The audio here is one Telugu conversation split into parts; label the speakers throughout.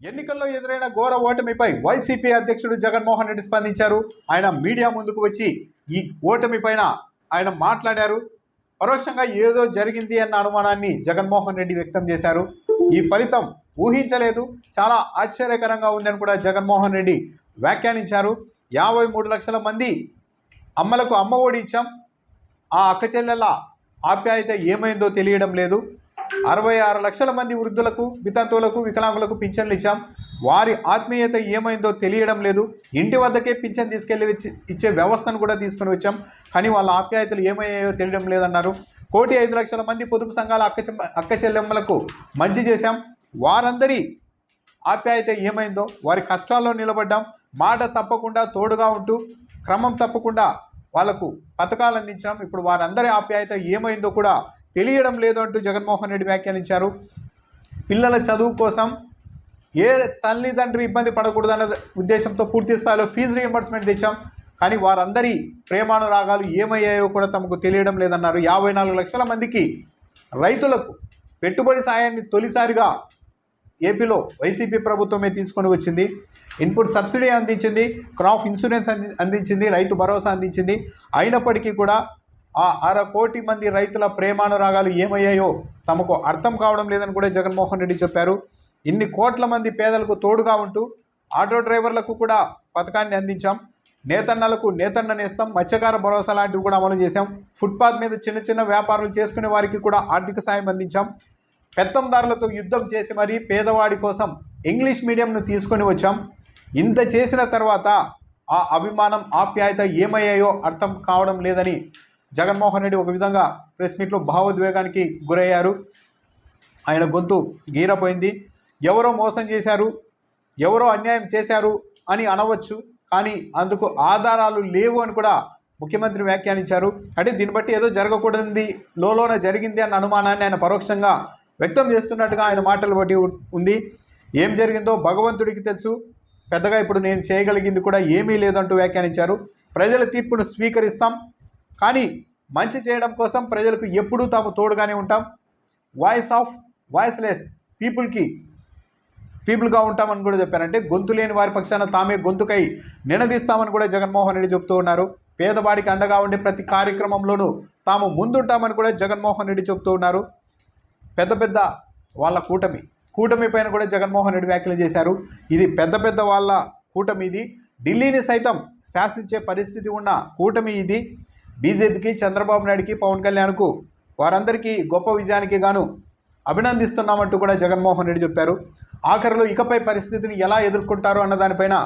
Speaker 1: ఎన్నికల్లో ఎదురైన ఘోర ఓటమిపై వైసీపీ అధ్యక్షుడు జగన్మోహన్ రెడ్డి స్పందించారు. ఆయన మీడియా ముందుకు వచ్చి ఈ ఓటమి పైన ఆయన మాట్లాడారు. పరోక్షంగా ఏదో జరిగింది అన్న అనుమానాన్ని జగన్మోహన్ రెడ్డి వ్యక్తం చేశారు. ఈ ఫలితం ఊహించలేదు. చాలా ఆశ్చర్యకరంగా ఉందని కూడా జగన్మోహన్ రెడ్డి వ్యాఖ్యానించారు. యాభై మూడు లక్షల మంది అమ్మలకు అమ్మ ఒడి ఇచ్చాం. ఆ అక్క చెల్లెల ఆప్యాయత ఏమైందో తెలియడం లేదు. అరవై ఆరు లక్షల మంది వృద్ధులకు వితంతువులకు వికలాంగులకు పింఛన్లు ఇచ్చాం. వారి ఆత్మీయత ఏమైందో తెలియడం లేదు. ఇంటి వద్దకే పింఛన్ తీసుకెళ్ళి ఇచ్చే వ్యవస్థను కూడా తీసుకొని వచ్చాం. కానీ వాళ్ళ ఆప్యాయతలు ఏమయ్యాయో తెలియడం లేదన్నారు. కోటి ఐదు లక్షల మంది పొదుపు సంఘాల అక్క అక్క చెల్లెమ్మలకు మంచి చేశాం. వారందరి ఆప్యాయత ఏమైందో వారి కష్టాల్లో నిలబడ్డాం. మాట తప్పకుండా తోడుగా ఉంటూ క్రమం తప్పకుండా వాళ్ళకు పథకాలు అందించడం ఇప్పుడు వారందరి ఆప్యాయత ఏమైందో కూడా తెలియడం లేదు అంటూ జగన్మోహన్ రెడ్డి వ్యాఖ్యానించారు. పిల్లల చదువు కోసం ఏ తల్లిదండ్రి ఇబ్బంది పడకూడదన్న ఉద్దేశంతో పూర్తి స్థాయిలో ఫీజు రియంబర్స్మెంట్ తెచ్చాం. కానీ వారందరి ప్రేమానురాగాలు ఏమయ్యాయో కూడా తమకు తెలియడం లేదన్నారు. యాభై నాలుగు లక్షల మందికి రైతులకు పెట్టుబడి సాయాన్ని తొలిసారిగా ఏపీలో వైసీపీ ప్రభుత్వమే తీసుకొని వచ్చింది. ఇన్పుట్ సబ్సిడీ అందించింది క్రాప్ ఇన్సూరెన్స్ అంది అందించింది రైతు భరోసా అందించింది. అయినప్పటికీ కూడా ఆ అర కోటి మంది రైతుల ప్రేమానురాగాలు ఏమయ్యాయో తమకు అర్థం కావడం లేదని కూడా జగన్మోహన్ రెడ్డి చెప్పారు. ఇన్ని కోట్ల మంది పేదలకు తోడుగా ఉంటూ ఆటో డ్రైవర్లకు కూడా పథకాన్ని అందించాం. నేతన్నలకు నేతన్న నేస్తాం మత్స్యకార భరోసా లాంటివి కూడా అమలు చేశాం. ఫుట్పాత్ మీద చిన్న చిన్న వ్యాపారాలు చేసుకునే వారికి కూడా ఆర్థిక సాయం అందించాం. పెత్తందారులతో యుద్ధం చేసి మరీ పేదవాడి కోసం ఇంగ్లీష్ మీడియంను తీసుకొని వచ్చాం. ఇంత చేసిన తర్వాత ఆ అభిమానం ఆప్యాయత ఏమయ్యాయో అర్థం కావడం లేదని జగన్మోహన్ రెడ్డి ఒక విధంగా ప్రెస్ మీట్లో భావోద్వేగానికి గురయ్యారు. ఆయన గొంతు గీరపోయింది. ఎవరో మోసం చేశారు ఎవరో అన్యాయం చేశారు అని అనవచ్చు కానీ అందుకు ఆధారాలు లేవు అని కూడా ముఖ్యమంత్రి వ్యాఖ్యానించారు. అంటే దీన్ని బట్టి ఏదో జరగకూడదు లోలోన జరిగింది అన్న అనుమానాన్ని ఆయన పరోక్షంగా వ్యక్తం చేస్తున్నట్టుగా ఆయన మాటలు బట్టి ఉంది. ఏం జరిగిందో భగవంతుడికి తెలుసు. పెద్దగా ఇప్పుడు నేను చేయగలిగింది కూడా ఏమీ లేదంటూ వ్యాఖ్యానించారు. ప్రజల తీర్పును స్వీకరిస్తాం. కానీ మంచి చేయడం కోసం ప్రజలకు ఎప్పుడూ తాము తోడుగానే ఉంటాం. వాయిస్ ఆఫ్ వాయిస్లెస్ పీపుల్కి పీపుల్గా ఉంటామని కూడా చెప్పారంటే గొంతు లేని వారి పక్షాన తామే గొంతుకై నినదీస్తామని కూడా జగన్మోహన్ రెడ్డి చెబుతూ ఉన్నారు. పేదవాడికి అండగా ఉండే ప్రతి కార్యక్రమంలోనూ తాము ముందుంటామని కూడా జగన్మోహన్ రెడ్డి చెబుతూ ఉన్నారు. పెద్ద పెద్ద వాళ్ళ కూటమి కూటమి పైన కూడా జగన్మోహన్ రెడ్డి వ్యాఖ్యలు చేశారు. ఇది పెద్ద పెద్ద వాళ్ళ కూటమి ఇది. ఢిల్లీని సైతం శాసించే పరిస్థితి ఉన్న కూటమి ఇది. బీజేపీకి చంద్రబాబు నాయుడుకి పవన్ కళ్యాణ్కు వారందరికీ గొప్ప విజయానికి గాను అభినందిస్తున్నామంటూ కూడా జగన్మోహన్ రెడ్డి చెప్పారు. ఆఖరిలో ఇకపై పరిస్థితిని ఎలా ఎదుర్కొంటారు అన్న దానిపైన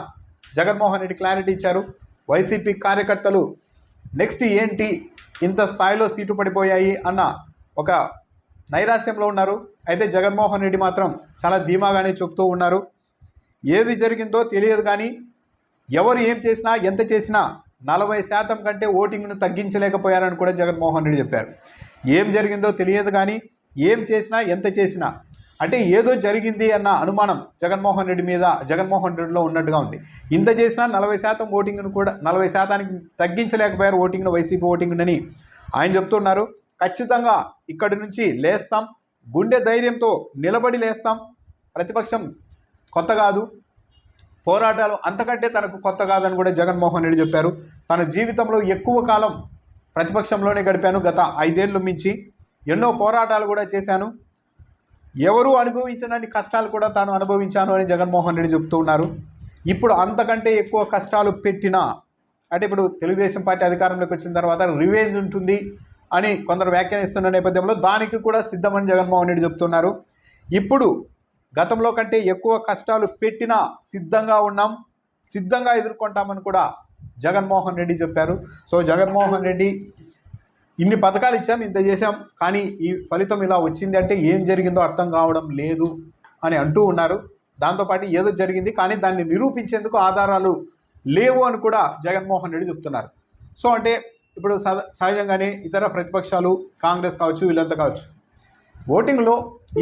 Speaker 1: జగన్మోహన్ రెడ్డి క్లారిటీ ఇచ్చారు. వైసీపీ కార్యకర్తలు నెక్స్ట్ ఏంటి ఇంత స్థాయిలో సీటు పడిపోయాయి అన్న ఒక నైరాశ్యంలో ఉన్నారు. అయితే జగన్మోహన్ రెడ్డి మాత్రం చాలా ధీమాగానే చెప్తూ ఉన్నారు. ఏది జరిగిందో తెలియదు కానీ ఎవరు ఏం చేసినా ఎంత చేసినా నలభై శాతం కంటే ఓటింగ్ను తగ్గించలేకపోయారని కూడా జగన్మోహన్ రెడ్డి చెప్పారు. ఏం జరిగిందో తెలియదు కానీ ఏం చేసినా ఎంత చేసినా అంటే ఏదో జరిగింది అన్న అనుమానం జగన్మోహన్ రెడ్డి మీద జగన్మోహన్ రెడ్డిలో ఉన్నట్టుగా ఉంది. ఇంత చేసినా నలభై శాతం ఓటింగ్ను కూడా నలభై శాతానికి తగ్గించలేకపోయారు ఓటింగ్ను వైసీపీ ఓటింగ్నని ఆయన చెప్తున్నారు. ఖచ్చితంగా ఇక్కడి నుంచి లేస్తాం. గుండె ధైర్యంతో నిలబడి లేస్తాం. ప్రతిపక్షం కొత్త కాదు. పోరాటాలు అంతకంటే తనకు కొత్త కాదని కూడా జగన్మోహన్ రెడ్డి చెప్పారు. తన జీవితంలో ఎక్కువ కాలం ప్రతిపక్షంలోనే గడిపాను. గత ఐదేళ్ళు మించి ఎన్నో పోరాటాలు కూడా చేశాను. ఎవరు అనుభవించనని కష్టాలు కూడా తాను అనుభవించాను అని జగన్మోహన్ రెడ్డి చెప్తూ ఉన్నారు. ఇప్పుడు అంతకంటే ఎక్కువ కష్టాలు పెట్టినా అంటే ఇప్పుడు తెలుగుదేశం పార్టీ అధికారంలోకి వచ్చిన తర్వాత రివేంజ్ ఉంటుంది అని కొందరు వ్యాఖ్యానిస్తున్న నేపథ్యంలో దానికి కూడా సిద్ధమని జగన్మోహన్ రెడ్డి చెప్తున్నారు. ఇప్పుడు గతంలో కంటే ఎక్కువ కష్టాలు పెట్టినా సిద్ధంగా ఉన్నాం సిద్ధంగా ఎదుర్కొంటామని కూడా జగన్మోహన్ రెడ్డి చెప్పారు. సో జగన్మోహన్ రెడ్డి ఇన్ని పథకాలు ఇచ్చాం ఇంత చేశాం కానీ ఈ ఫలితం ఇలా వచ్చింది అంటే ఏం జరిగిందో అర్థం కావడం లేదు అని అంటూ ఉన్నారు. దాంతోపాటు ఏదో జరిగింది కానీ దాన్ని నిరూపించేందుకు ఆధారాలు లేవు అని కూడా జగన్మోహన్ రెడ్డి చెప్తున్నారు. సో అంటే ఇప్పుడు సహజంగానే ఇతర ప్రతిపక్షాలు కాంగ్రెస్ కావచ్చు వీళ్ళంతా కావచ్చు ఓటింగ్లో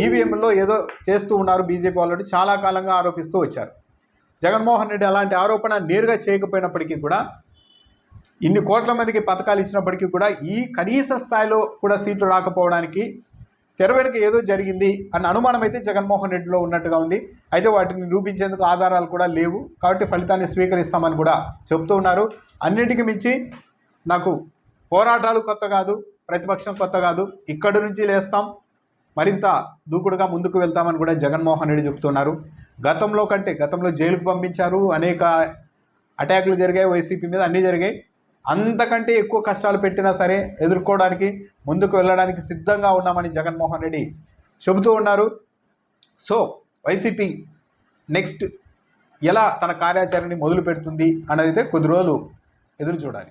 Speaker 1: ఈవీఎంలో ఏదో చేస్తూ ఉన్నారు బీజేపీ వాళ్ళు చాలా కాలంగా ఆరోపిస్తూ వచ్చారు. జగన్మోహన్ రెడ్డి అలాంటి ఆరోపణ నేరుగా చేయకపోయినప్పటికీ కూడా ఇన్ని కోట్ల మందికి పథకాలు ఇచ్చినప్పటికీ కూడా ఈ కనీస స్థాయిలో కూడా సీట్లు రాకపోవడానికి తెర వెనుక ఏదో జరిగింది అన్న అనుమానం అయితే జగన్మోహన్ రెడ్డిలో ఉన్నట్టుగా ఉంది. అయితే వాటిని నిరూపించేందుకు ఆధారాలు కూడా లేవు. కాబట్టి ఫలితాన్ని స్వీకరిస్తామని కూడా చెప్తూ ఉన్నారు. అన్నిటికీ మించి నాకు పోరాటాలు కొత్త కాదు ప్రతిపక్షం కొత్త కాదు. ఇక్కడి నుంచి లేస్తాం. మరింత దూకుడుగా ముందుకు వెళ్తామని కూడా జగన్మోహన్ రెడ్డి చెబుతున్నారు. గతంలో కంటే గతంలో జైలుకు పంపించారు. అనేక అటాకులు జరిగాయి వైసీపీ మీద అన్నీ జరిగాయి. అంతకంటే ఎక్కువ కష్టాలు పెట్టినా సరే ఎదుర్కోవడానికి ముందుకు వెళ్ళడానికి సిద్ధంగా ఉన్నామని జగన్మోహన్ రెడ్డి చెబుతూ ఉన్నారు. సో వైసీపీ నెక్స్ట్ ఎలా తన కార్యాచరణని మొదలు పెడుతుంది అనేది అయితే కొద్ది రోజులు ఎదురు చూడాలి.